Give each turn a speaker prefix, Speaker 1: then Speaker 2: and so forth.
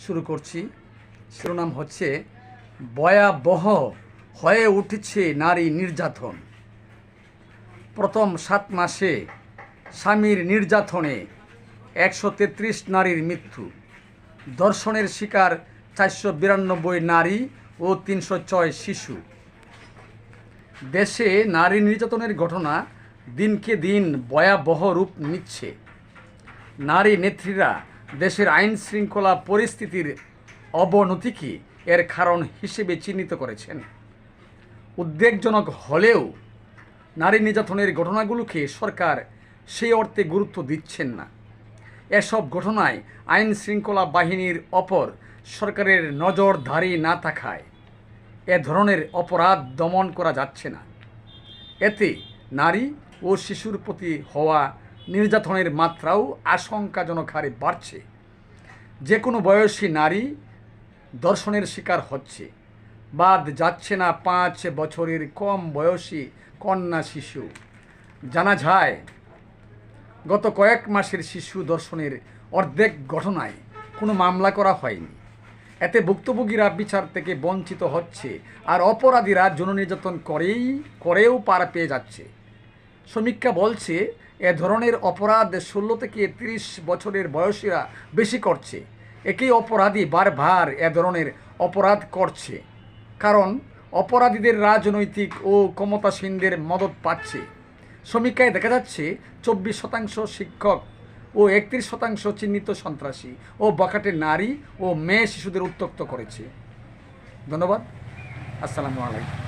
Speaker 1: শুরু করছি। শিরোনাম হচ্ছে, ভয়াবহ হয়ে উঠেছে নারী নির্যাতন। প্রথম সাত মাসে স্বামীর নির্যাতনে একশো তেত্রিশ নারীর মৃত্যু। দর্শনের শিকার চারশো বিরানব্বই নারী ও তিনশো ছয় শিশু। দেশে নারী নির্যাতনের ঘটনা দিনকে দিন ভয়াবহ রূপ নিচ্ছে। নারী নেত্রীরা দেশের আইন শৃঙ্খলা পরিস্থিতির অবনতিকে এর কারণ হিসেবে চিহ্নিত করেছেন। উদ্বেগজনক হলেও নারী নির্যাতনের ঘটনাগুলোকে সরকার সেই অর্থে গুরুত্ব দিচ্ছেন না। এসব ঘটনায় আইন শৃঙ্খলা বাহিনীর অপর সরকারের নজরধারি না থাকায় এ ধরনের অপরাধ দমন করা যাচ্ছে না। এতে নারী ও শিশুর প্রতি হওয়া নির্যাতনের মাত্রাও আশঙ্কাজনক হারে বাড়ছে। যে কোনো বয়সী নারী দর্শনের শিকার হচ্ছে। বাদ যাচ্ছে না পাঁচ বছরের কম বয়সী কন্যা শিশু। জানা যায়, গত কয়েক মাসের শিশু দর্শনের অর্ধেক ঘটনায় কোনো মামলা করা হয়নি। এতে ভুক্তভোগীরা বিচার থেকে বঞ্চিত হচ্ছে আর অপরাধীরা যৌন নির্যাতন করেই, করেও পার পেয়ে যাচ্ছে। সমীক্ষা বলছে, এ ধরনের অপরাধ ষোলো থেকে তিরিশ বছরের বয়সীরা বেশি করছে। একই অপরাধী বারবার এ ধরনের অপরাধ করছে। কারণ, অপরাধীদের রাজনৈতিক ও ক্ষমতাসীনদের মদত পাচ্ছে। সমীক্ষায় দেখা যাচ্ছে, চব্বিশ শতাংশ শিক্ষক ও একত্রিশ শতাংশ চিহ্নিত সন্ত্রাসী ও বখাটে নারী ও মেয়ে শিশুদের উত্তক্ত করেছে। ধন্যবাদ। আসসালামু আলাইকুম।